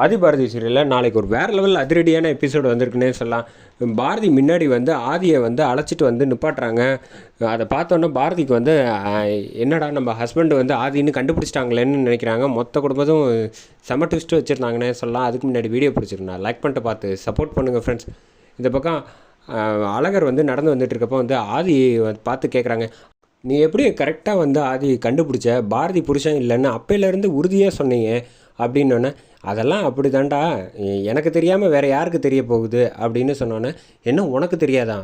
ஆதிபாரதி சீரியலில் நாளைக்கு ஒரு வேறு லெவல் அதிரடியான எபிசோடு வந்திருக்குன்னே சொல்லலாம். பாரதி முன்னாடி வந்து ஆதியை வந்து அழைச்சிட்டு வந்து நிப்பாட்டுறாங்க. அதை பார்த்தோன்னே பாரதிக்கு வந்து என்னடா நம்ம ஹஸ்பண்ட் வந்து ஆதின்னு கண்டுபிடிச்சிட்டாங்களேன்னு நினைக்கிறாங்க. மொத்த குடும்பத்தும் செம ட்விஸ்ட்டு வச்சுருந்தாங்கன்னே சொல்லலாம். அதுக்கு முன்னாடி வீடியோ பிடிச்சிருந்தேன் லைக் பண்ணிட்டு பார்த்து சப்போர்ட் பண்ணுங்கள் ஃப்ரெண்ட்ஸ் இந்த பக்கம் அழகர் வந்து நடந்து வந்துட்டு இருக்கப்போ வந்து ஆதி பார்த்து கேட்குறாங்க நீ எப்படி கரெக்டாக வந்து ஆதி கண்டுபிடிச்ச? பாரதி புருஷன் இல்லைன்னு அப்பையிலேருந்து உறுதியாக சொன்னீங்க. அப்படின்னோடனே அதெல்லாம் அப்படி தான்டா எனக்கு தெரியாமல் வேறு யாருக்கு தெரிய போகுது? அப்படின்னு சொன்னோன்னே என்ன உனக்கு தெரியாதா?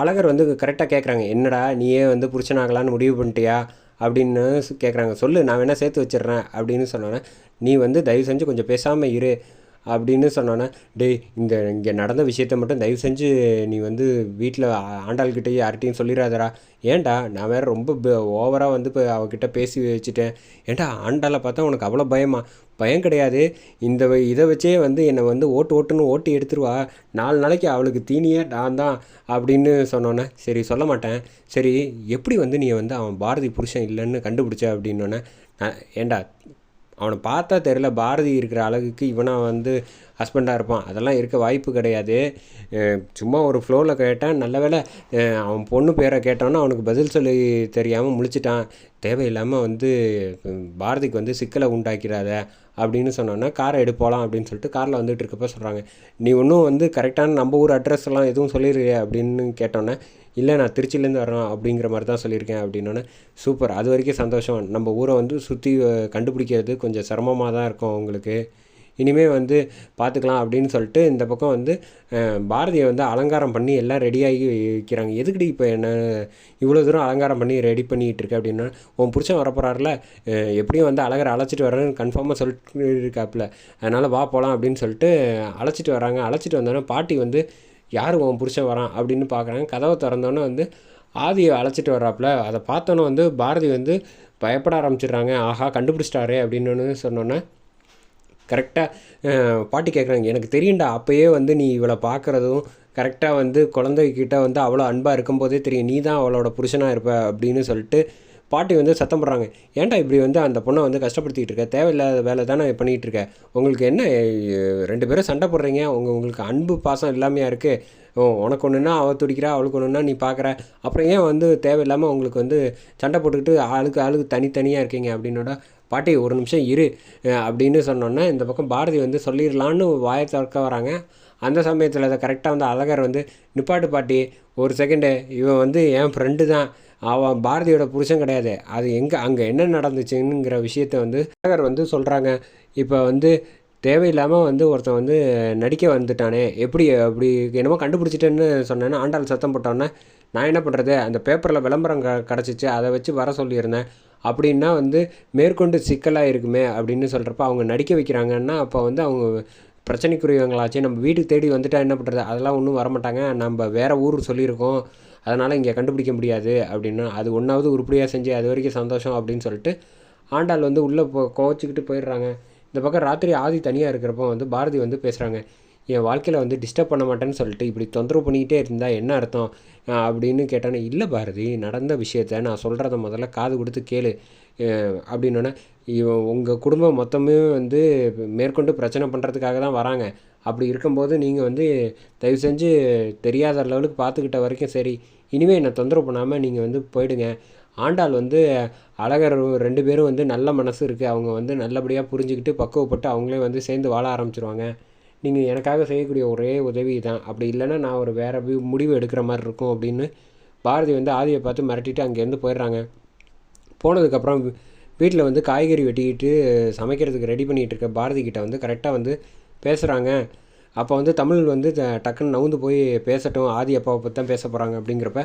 அழகர் வந்து கரெக்டாக கேட்குறாங்க என்னடா நீயே வந்து புருஷனாகலான்னு முடிவு பண்ணிட்டியா? அப்படின்னு கேட்குறாங்க சொல்லு நான் வேணால் சேர்த்து வச்சிடுறேன். அப்படின்னு சொன்னோன்னே நீ வந்து தயவு செஞ்சு கொஞ்சம் பேசாமல் இரு. அப்படின்னு சொன்னோன்னே டேய் இந்த இங்கே நடந்த விஷயத்த மட்டும் தயவு செஞ்சு நீ வந்து வீட்டில் ஆண்டாள்கிட்டயே யார்கிட்டையும் சொல்லிடாதடா ஏன்டா நான் வேறு ரொம்ப ஓவராக வந்து இப்போ அவகிட்ட பேசி வச்சுட்டேன். ஏன்டா ஆண்டாளை பார்த்தா உனக்கு அவ்வளோ பயமா? பயம் கிடையாது. இந்த இதை வச்சே வந்து என்னை வந்து ஓட்டு ஓட்டுன்னு ஓட்டி எடுத்துருவா. நாலு நாளைக்கு அவளுக்கு தீனியே நான் தான் அப்படின்னு சொன்னோன்னே சரி சொல்ல மாட்டேன். சரி எப்படி வந்து நீ வந்து அவன் பாரதி புருஷன் இல்லைன்னு கண்டுபிடிச்ச? அப்படின்னோடனே நான் ஏன்டா அவனை பார்த்தா தெரியல பாரதி இருக்கிற அழகுக்கு இவனாக வந்து ஹஸ்பண்டாக இருப்பான். அதெல்லாம் இருக்க வாய்ப்பு கிடையாது. சும்மா ஒரு ஃப்ளோவில் கேட்டேன் நல்ல வேளை அவன் பொண்ணு பேரை கேட்டோன்னா அவனுக்கு பதில் சொல்லி தெரியாமல் முழிச்சிட்டான். தேவையில்லாமல் வந்து பாரதிக்கு வந்து சிக்கலை உண்டாக்கிறாத. அப்படின்னு சொன்னோன்னா காரை எடுப்போலாம் அப்படின்னு சொல்லிட்டு காரில் வந்துட்டு இருக்கப்ப சொல்கிறாங்க நீ ஒன்றும் வந்து கரெக்டான நம்ம ஊர் அட்ரஸ் எல்லாம் எதுவும் சொல்லிடுறிய அப்படின்னு கேட்டோன்னே இல்லை நான் திருச்சியிலேருந்து வரோம் அப்படிங்கிற மாதிரி தான் சொல்லியிருக்கேன் அப்படின்னோடனே சூப்பர். அது வரைக்கும் சந்தோஷம். நம்ம ஊரை வந்து சுற்றி கண்டுபிடிக்கிறது கொஞ்சம் சிரமமாக தான் இருக்கும் உங்களுக்கு. இனிமேல் வந்து பார்த்துக்கலாம் அப்படின்னு சொல்லிட்டு இந்த பக்கம் வந்து பாரதியை வந்து அலங்காரம் பண்ணி எல்லாம் ரெடியாகி வைக்கிறாங்க. எதுக்குடி இப்போ என்ன இவ்வளோ தூரம் அலங்காரம் பண்ணி ரெடி பண்ணிகிட்டு இருக்க அப்படின்னா உன் புருஷன் வரப்போறாருல எப்படியும் வந்து அழகரை அழைச்சிட்டு வரேன்னு கன்ஃபார்மாக சொல்லிட்டு இருக்காப்புல அதனால் வா போகலாம் அப்படின்னு சொல்லிட்டு அழைச்சிட்டு வராங்க அழைச்சிட்டு வந்தோடனே பாட்டி வந்து யார் உன் புருஷன் வரான்? அப்படின்னு பார்க்குறாங்க கதவை திறந்தோன்னே வந்து ஆதியை அழைச்சிட்டு வர்றாப்புல அதை பார்த்தோன்னே வந்து பாரதி வந்து பயப்பட ஆரம்பிச்சிடுறாங்க. ஆஹா கண்டுபிடிச்சிட்டாரே அப்படின்னு சொன்னோன்னே கரெக்டாக பாட்டி கேட்குறாங்க எனக்கு தெரியும்டா அப்போயே வந்து நீ இவளை பார்க்குறதும் கரெக்டாக வந்து குழந்தைகிட்ட வந்து அவ்வளோ அன்பாக இருக்கும்போதே தெரியும். நீ தான் அவளோட புருஷனாக இருப்ப அப்படின்னு சொல்லிட்டு பாட்டி வந்து சத்தம் போடுறாங்க. ஏன்டா இப்படி வந்து அந்த பொண்ணை வந்து கஷ்டப்படுத்திக்கிட்டு இருக்க? தேவையில்லாத வேலை தானே பண்ணிகிட்டு இருக்க? உங்களுக்கு என்ன ரெண்டு பேரும் சண்டை போடுறீங்க? உங்கள் உங்களுக்கு அன்பு பாசம் எல்லாமே இருக்குது ஓ உனக்கு ஒன்றுனா அவள் துடிக்கிறா அவளுக்கு ஒன்றுனா நீ பார்க்குற அப்புறம் ஏன் வந்து தேவையில்லாமல் உங்களுக்கு வந்து சண்டை போட்டுக்கிட்டு ஆளுக்கு ஆளுக்கு தனித்தனியாக இருக்கீங்க அப்படின்னோட பாட்டி ஒரு நிமிஷம் இரு அப்படின்னு சொன்னோன்னே இந்த பக்கம் பாரதி வந்து சொல்லிடலான்னு வாயை திறக்க வராங்க. அந்த சமயத்தில் அதை கரெக்டாக வந்து அழகர் வந்து நிப்பாட்டு பாட்டி ஒரு செகண்டு இவன் வந்து என் ஃப்ரெண்டு தான். அவன் பாரதியோட புருஷன் கிடையாது. அது எங்கே அங்கே என்ன நடந்துச்சுங்கிற விஷயத்த வந்து அழகர் வந்து சொல்கிறாங்க இப்போ வந்து தேவையில்லாமல் வந்து ஒருத்தன் வந்து நடிக்க வந்துட்டானே. எப்படி அப்படி என்னமோ கண்டுபிடிச்சிட்டேன்னு சொன்னேன்னா ஆண்டாள் சத்தம் போட்டோன்னே நான் என்ன பண்ணுறது அந்த பேப்பரில் விளம்பரம் க கிடச்சிச்சு. அதை வச்சு வர சொல்லியிருந்தேன். அப்படின்னா வந்து மேற்கொண்டு சிக்கலாக இருக்குமே அப்படின்னு சொல்கிறப்ப அவங்க நடிக்க வைக்கிறாங்கன்னா அப்போ வந்து அவங்க பிரச்சனைக்குரியவங்களாச்சு நம்ம வீட்டுக்கு தேடி வந்துட்டா என்ன பண்ணுறது அதெல்லாம் ஒன்றும் வரமாட்டாங்க. நம்ம வேறு ஊர் சொல்லியிருக்கோம். அதனால் இங்கே கண்டுபிடிக்க முடியாது அப்படின்னா அது ஒன்றாவது உருப்படியாக செஞ்சு அது வரைக்கும் சந்தோஷம் அப்படின்னு சொல்லிட்டு ஆண்டாள் வந்து உள்ளே போ கோவச்சிக்கிட்டு போயிடுறாங்க. இந்த பக்கம் ராத்திரி ஆதி தனியாக இருக்கிறப்போ வந்து பாரதி வந்து பேசுகிறாங்க என் வாழ்க்கையில் வந்து டிஸ்டர்ப் பண்ண மாட்டேன்னு சொல்லிட்டு இப்படி தொந்தரவு பண்ணிக்கிட்டே இருந்தால் என்ன அர்த்தம்? அப்படின்னு கேட்டானே இல்லை பாரதி நடந்த விஷயத்த நான் சொல்கிறத முதல்ல காது கொடுத்து கேளு. அப்படின்னோடனே இவன் உங்கள் குடும்பம் மொத்தமே வந்து மேற்கொண்டு பிரச்சனை பண்ணுறதுக்காக தான் வராங்க. அப்படி இருக்கும்போது நீங்கள் வந்து தயவு செஞ்சு தெரியாத லெவலுக்கு பார்த்துக்கிட்ட வரைக்கும் சரி. இனிமேல் என்னை தொந்தரவு பண்ணாமல் நீங்கள் வந்து போயிடுங்க. ஆண்டாள் வந்து அழகர் ரெண்டு பேரும் வந்து நல்ல மனசு இருக்குது அவங்க வந்து நல்லபடியாக புரிஞ்சுக்கிட்டு பக்குவப்பட்டு அவங்களே வந்து சேர்ந்து வாழ ஆரம்பிச்சிருவாங்க. நீங்கள் எனக்காக செய்யக்கூடிய ஒரே உதவி தான். அப்படி இல்லைன்னா நான் ஒரு வேறு முடிவு எடுக்கிற மாதிரி இருக்கும் அப்படின்னு பாரதி வந்து ஆதியை பார்த்து மிரட்டிட்டு அங்கேருந்து போயிடுறாங்க. போனதுக்கப்புறம் வீட்டில் வந்து காய்கறி வெட்டிக்கிட்டு சமைக்கிறதுக்கு ரெடி பண்ணிகிட்டு இருக்க பாரதி கிட்ட வந்து கரெக்டாக வந்து பேசுகிறாங்க அப்போ வந்து தமிழ் வந்து டக்குன்னு நவுந்து போய் பேசட்டும். ஆதி அப்பாவை பற்றி தான் பேச போகிறாங்க அப்படிங்கிறப்ப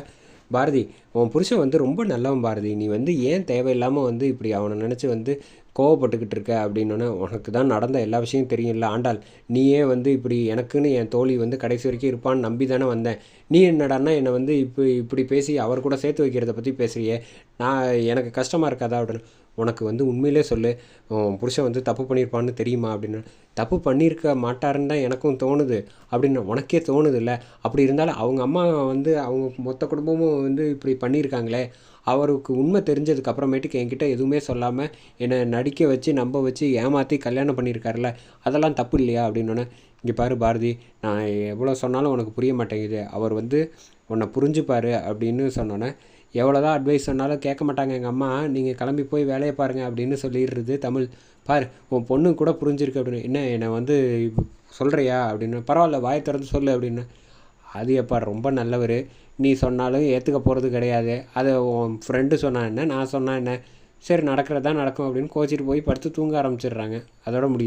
பாரதி உன் புருஷன் வந்து ரொம்ப நல்லவன் பாரதி. நீ வந்து ஏன் தேவையில்லாமல் வந்து இப்படி அவனை நினச்சி வந்து கோவப்பட்டுக்கிட்டு இருக்க அப்படின்னோடனே உனக்கு தான் நடந்த எல்லா விஷயம் தெரியும்ல ஆண்டாள். நீயே வந்து இப்படி எனக்குன்னு என் தோழி வந்து கடைசி வரைக்கும் இருப்பான்னு நம்பி தானே வந்தேன். நீ என்னடான்னா என்னை வந்து இப்போ இப்படி பேசி அவர் கூட சேர்த்து வைக்கிறத பற்றி பேசுகிறியே நான் எனக்கு கஷ்டமாக இருக்காதா அப்படின்னு உனக்கு வந்து உண்மையிலே சொல்லு. உன் புருஷன் வந்து தப்பு பண்ணியிருப்பான்னு தெரியுமா அப்படின்னு. தப்பு பண்ணியிருக்க மாட்டாருன்னு தான் எனக்கும் தோணுது அப்படின்னு உனக்கே தோணுது இல்லை அப்படி இருந்தாலும் அவங்க அம்மா வந்து அவங்க மொத்த குடும்பமும் வந்து இப்படி பண்ணியிருக்காங்களே. அவருக்கு உண்மை தெரிஞ்சதுக்கு அப்புறமேட்டுக்கு என்கிட்ட எதுவுமே சொல்லாமல் என்னை நடிக்க வச்சு நம்ப வச்சு ஏமாற்றி கல்யாணம் பண்ணியிருக்காருல்ல அதெல்லாம் தப்பு இல்லையா அப்படின்னோடனே இங்கே பாரு பாரதி நான் எவ்வளோ சொன்னாலும் உனக்கு புரிய மாட்டேங்குது. அவர் வந்து உன்னை புரிஞ்சுப்பார் அப்படின்னு சொன்னோன்னே எவ்வளோ தான் அட்வைஸ் சொன்னாலும் கேட்க மாட்டாங்க எங்கள் அம்மா. நீங்கள் கிளம்பி போய் வேலையை பாருங்கள் அப்படின்னு சொல்லிடுறது தமிழ். பார் உன் பொண்ணு கூட புரிஞ்சிருக்கு அப்படின்னு என்ன என்னை வந்து சொல்கிறியா அப்படின்னு பரவாயில்ல வாயை திறந்து சொல்லு அப்படின்னு அது எப்பா ரொம்ப நல்லவர். நீ சொன்னாலும் ஏற்றுக்க போகிறது கிடையாது. அதை உன் ஃப்ரெண்டு சொன்னா என்ன நான் சொன்னால் என்ன? சரி நடக்கிறதா நடக்கும் அப்படின்னு கோச்சிட்டு போய் படுத்து தூங்க ஆரம்பிச்சிடுறாங்க. அதோட முடியுது